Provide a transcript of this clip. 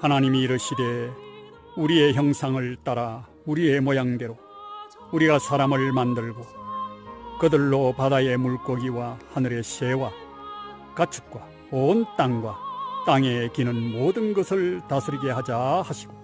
하나님이 이르시되 우리의 형상을 따라 우리의 모양대로 우리가 사람을 만들고 그들로 바다의 물고기와 하늘의 새와 가축과 온 땅과 땅에 기는 모든 것을 다스리게 하자 하시고